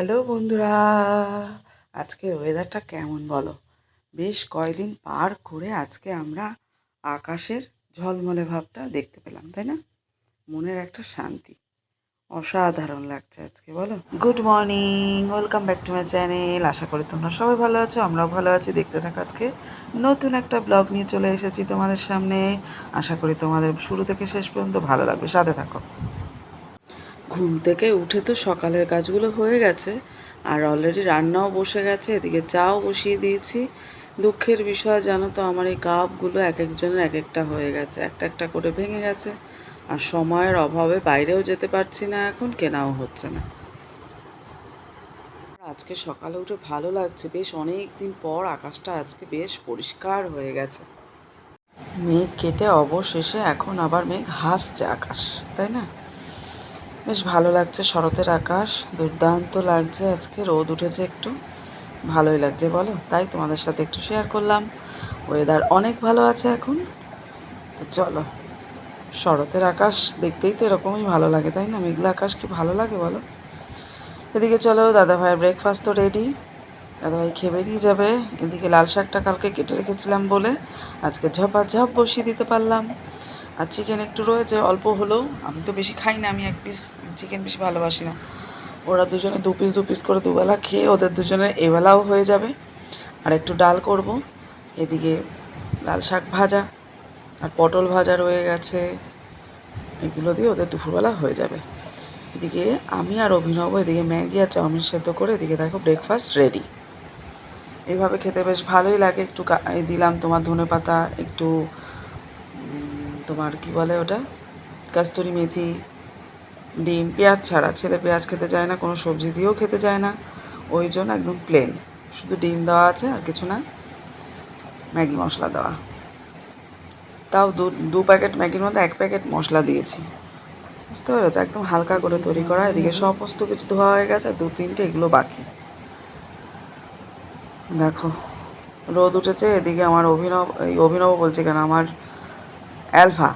Hello বন্ধুরা, আজকের ওয়েদারটা কেমন বলো? বেশ কয়দিন পার করে আজকে আমরা আকাশের ঝলমলে ভাবটা দেখতে পেলাম, তাই না? মনের একটা শান্তি। অসাধারণ লাগছে আজকে, বলো। Good morning welcome back to my channel আশা করি তোমরা সবাই ভালো আছো, আমরাও ভালো আছি। দেখতে থাকো আজকে নতুন একটা ব্লগ নিয়ে চলে এসেছি তোমাদের সামনে। আশা করি তোমাদের শুরু থেকে শেষ পর্যন্ত ভালো লাগবে। সাথে থাকো। ঘুম থেকে উঠে তো সকালের কাজগুলো হয়ে গেছে, আর অলরেডি রান্নাও বসে গেছে, এদিকে চাও বসিয়ে দিয়েছি। দুঃখের বিষয় জানো তো, আমার এই কাপগুলো এক একজনের এক একটা হয়ে গেছে, একটা একটা করে ভেঙে গেছে, আর সময়ের অভাবে বাইরেও যেতে পারছি না এখন, কেনাও হচ্ছে না। আজকে সকালে উঠে ভালো লাগছে, বেশ অনেক দিন পর আকাশটা আজকে বেশ পরিষ্কার হয়ে গেছে। মেঘ কেটে অবশেষে এখন আবার মেঘ হাসছে আকাশ, তাই না? বেশ ভালো লাগছে শরতের আকাশ, দুর্দান্ত লাগছে আজকে, রোদ উঠেছে একটু, ভালোই লাগছে বলো। তাই তোমাদের সাথে একটু শেয়ার করলাম। ওয়েদার অনেক ভালো আছে এখন। তো চলো, শরতের আকাশ দেখতেই তো এরকমই ভালো লাগে, তাই না? মেঘলা আকাশ কি ভালো লাগে বলো? এদিকে চলো দাদা ভাইয়ের ব্রেকফাস্ট তো রেডি দাদাভাই খেয়ে বেরিয়ে যাবে। এদিকে লাল শাকটা কালকে কেটে রেখেছিলাম বলে আজকে ঝপা ঝপ বসিয়ে দিতে পারলাম। আর চিকেন একটু রয়েছে, অল্প হলেও আমি তো বেশি খাই না, আমি এক পিস চিকেন বেশি ভালোবাসি না। ওরা দুজনে দু পিস দু পিস করে দুবেলা খেয়ে, ওদের দুজনের এবেলাও হয়ে যাবে। আর একটু ডাল করব, এদিকে লাল শাক ভাজা আর পটল ভাজা রয়ে গেছে। এগুলো দিয়ে ওদের দুপুরবেলা হয়ে যাবে। এদিকে আমি আর অভিনব, এদিকে ম্যাগি আর চাউমিন সেদ্ধ করে এদিকে দেখো ব্রেকফাস্ট রেডি এইভাবে খেতে বেশ ভালোই লাগে। একটু দিলাম তোমার ধনে পাতা একটু তোমার কি বলে ওটা? কাস্তুরি মেথি, ডিম, পেঁয়াজ ছাড়া। ছেলে পেঁয়াজ খেতে চায় না, কোনো সবজি দিয়েও খেতে চায় না। ওই জন্য একদম প্লেন শুধু ডিম দেওয়া আছে আর কিছু না, ম্যাগি মশলা দেওয়া। তাও দু দু প্যাকেট ম্যাগির মধ্যে এক প্যাকেট মশলা দিয়েছি। বুঝতে পেরেছ? একদম হালকা করে তৈরি করা। এদিকে সমস্ত কিছু ধোয়া হয়ে গেছে, দু, তিনটে এগুলো বাকি। দেখো, রোদ উঠেছে, এদিকে আমার অভিনব, এই অভিনব বলছে কেন? আমার অ্যালফা।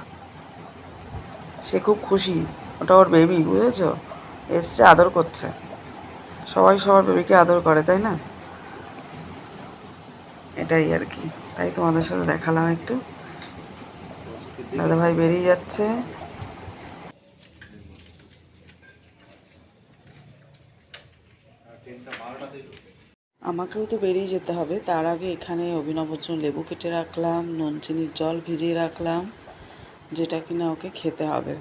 সে খুব খুশি। ওটা ওর বেবি বুঝেছ? এসছে, আদর করছে। সবাই সবার বেবিকে আদর করে, তাই না? এটাই আর কি। তাই তোমাদের সাথে দেখালাম একটু। দাদা ভাই বেরিয়ে যাচ্ছে। আমাকেও তো বেরিয়ে যেতে হবে। তার আগে এখানে অভিনবর জন্য লেবু কেটে রাখলাম নুন চিনির জল ভিজিয়ে রাখলাম। যেটা কিনা ওকে খেতে হবে।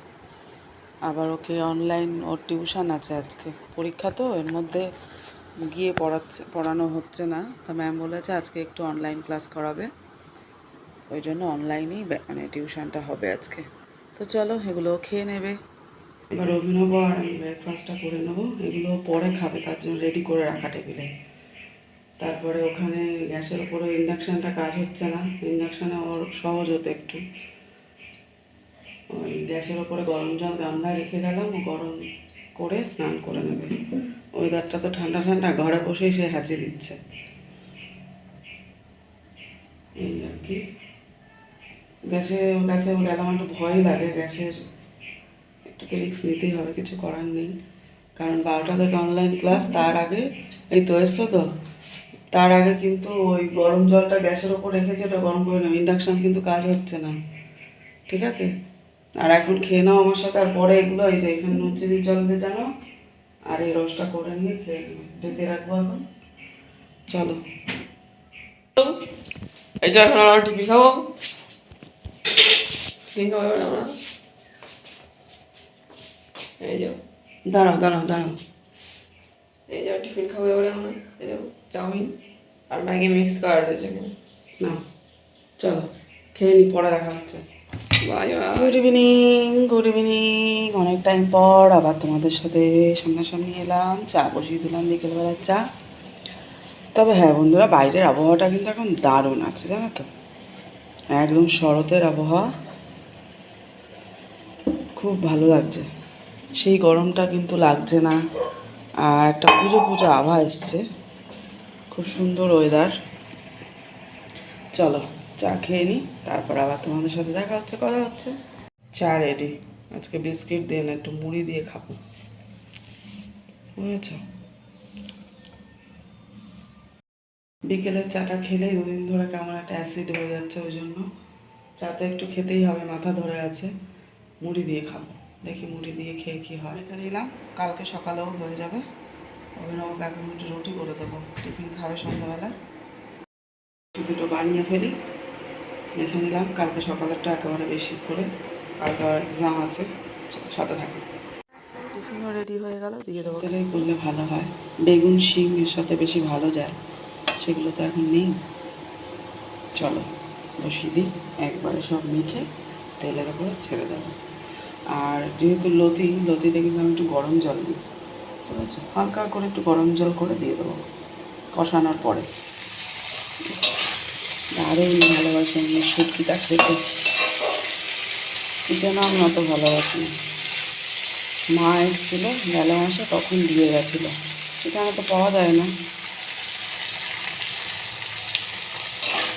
আবার ওকে অনলাইন ওর টিউশন আছে আজকে। পরীক্ষা তো, এর মধ্যে গিয়ে পড়াচ্ছে, পড়ানো হচ্ছে না। তা ম্যাম বলেছে আজকে একটু অনলাইন ক্লাস করাবে। ওই জন্য অনলাইনেই মানে টিউশানটা হবে আজকে। তো চলো, এগুলো খেয়ে নেবে। এবার অভিনব আর আমি ব্রেকফাস্টটা করে নেব। এগুলো পরে খাবে, তার জন্য রেডি করে রাখা টেবিলে তারপরে ওখানে গ্যাসের উপরে ইন্ডাকশানটা কাজ হচ্ছে না। ইন্ডাকশানে ওর সহজ হতো একটু। ওই গ্যাসের ওপরে গরম জল গামলায় রেখে গেলাম, গরম করে স্নান করে নেবে। ওয়েদারটা তো ঠান্ডা ঠান্ডা, ঘরে বসেই সে হাঁচি দিচ্ছে। এই আর কি। গ্যাসে কাছে গেলাম, একটু ভয় লাগে, গ্যাসের একটু রিস্ক নিতেই হবে, কিছু করার নেই। কারণ বারোটা থেকে অনলাইন ক্লাস তার আগে, এই তো এসছো তো? তার আগে কিন্তু ওই গরম জলটা গ্যাসের ওপর রেখেছে, ওটা গরম করে নেবে। ইন্ডাকশান কিন্তু কাজ হচ্ছে না। ঠিক আছে? আর এখন খেয়ে নাও আমার সাথে, আর পরে এগুলো, এই যে এখানে চিনির জল ভেজানো আর এই রসটা করে নিয়ে খেয়ে নেবে, ঢেকে রাখব এখন। চলো। এটা এখন আমরা টিফিন খাব। টিফিন খাব আমরা। এই যাও দাঁড়াও দাঁড়াও দাঁড়াও। এই যাও টিফিন খাব এবারে আমরা। এই যাও চাউমিন আর ম্যাগি মিক্স করা রয়েছে না চলো। খেয়ে নি, পরে দেখা হচ্ছে। গুড ইভিনিং গুড ইভিনিং অনেক টাইম পর আবার তোমাদের সাথে সামনাসামনি এলাম, চা বসিয়ে দিলাম বিকেলবেলার চা। তবে হ্যাঁ বন্ধুরা, বাইরের আবহাওয়াটা কিন্তু এখন দারুণ আছে, জানো তো? একদম শরতের আবহাওয়া। খুব ভালো লাগছে। সেই গরমটা কিন্তু লাগছে না। আর একটা পুজো পুজো আভা এসছে। খুব সুন্দর ওয়েদার চলো। চা খেয়ে নিই তারপর আবার তোমাদের সাথে দেখা হচ্ছে, কথা হচ্ছে। চা রেডি আজকে বিস্কিট দিয়ে না, একটু মুড়ি দিয়ে খাব। বুঝেছ? বিকেলের চাটা খেলেই দুদিন ধরে কেমন একটা অ্যাসিড হয়ে যাচ্ছে ওই জন্য। চাটা একটু খেতেই হবে, মাথা ধরে আছে। মুড়ি দিয়ে খাব। দেখি মুড়ি দিয়ে খেয়ে কী হয়। এটা নিলাম। কালকে সকালেও হয়ে যাবে। অভিনবকে এখন একটু রুটি করে দেবো। টিফিন খাবে সন্ধ্যাবেলা। দুটো বানিয়ে ফেলি। মেখে নিলাম। কালকে সকালেরটা একেবারে বেশি করে কালকে এক্সাম আছে সাথে থাকো। টিফিনও রেডি হয়ে গেল দিয়ে দেবো। তেলেই করলে ভালো হয়। বেগুন শিম এর সাথে বেশি ভালো যায় সেগুলো তো এখন নেই। চলো বসিয়ে দিই। একবারে সব মেখে তেলের ওপরে ছেড়ে দেবো। আর যেহেতু লতি লতিতে কিন্তু আমি একটু গরম জল দিই। ঠিক আছে? হালকা করে একটু গরম জল করে দিয়ে দেবো কষানোর পরে। দারুণ ভালোবাসি আমি শুটকিটা খেতে। চিকেন আমি অত ভালোবাসি মা এসেছিল বেলা মাসে, তখন দিয়ে গেছিল। সেখানে তো পাওয়া যায় না।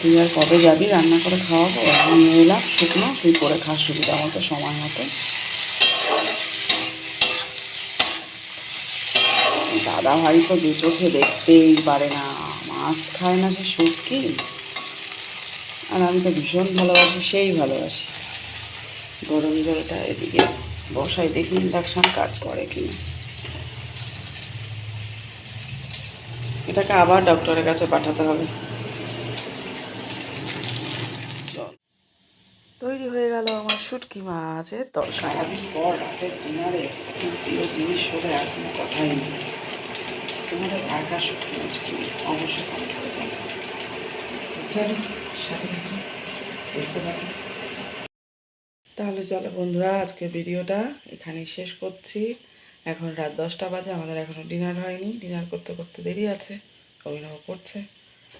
তুই আর কবে যাবি? রান্না করে খাওয়াবো? আমি এলাম শুকনো, তুই করে খাস সুবিধা মতো সময় মতো। দাদা ভাই তো দু চোখে দেখতেই পারে না। মাছ খায় না সে শুটকি। আর আমি তো ভীষণ ভালোবাসি, সেই ভালোবাসি। গরম জলটা এদিকে বসাই দেখি ইন্ডাকশান কাজ করে কিনা। এটাকে আবার ডক্টরের কাছে পাঠাতে হবে। তৈরি হয়ে গেল আমার শুটকি মাছের তরকারি। পর রাতের ডিনারে প্রিয় জিনিস হলে আর কোনো কথাই নেই। তোমাদের কার শুটকি মাছ অবশ্যই করে তাহলে চলো বন্ধুরা আজকে ভিডিওটা এখানেই শেষ করছি। এখন রাত দশটা বাজে, আমাদের এখনও ডিনার হয়নি। ডিনার করতে করতে দেরি আছে, অভিনব পড়ছে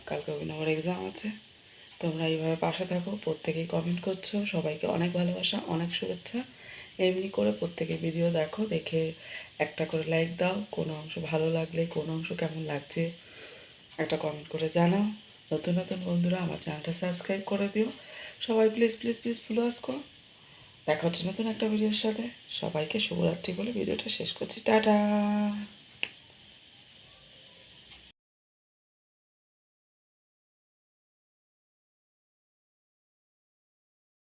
কালকে অভিনবর এক্সাম আছে। তোমরা এইভাবে পাশে থাকো, প্রত্যেকেই কমেন্ট করছ। সবাইকে অনেক ভালোবাসা, অনেক শুভেচ্ছা। এমনি করে প্রত্যেকে ভিডিও দেখো, দেখে একটা করে লাইক দাও। কোনো অংশ ভালো লাগলে, কোনো অংশ কেমন লাগছে, একটা কমেন্ট করে জানাও। নতুন নতুন বন্ধুরা, আমার চ্যানেলটা সাবস্ক্রাইব করে দিও। সবাই please please please follow us করো। দেখা হচ্ছে নতুন একটা ভিডিওর সাথে। সবাইকে শুভরাত্রি বলে ভিডিওটা শেষ করছি। টাটা!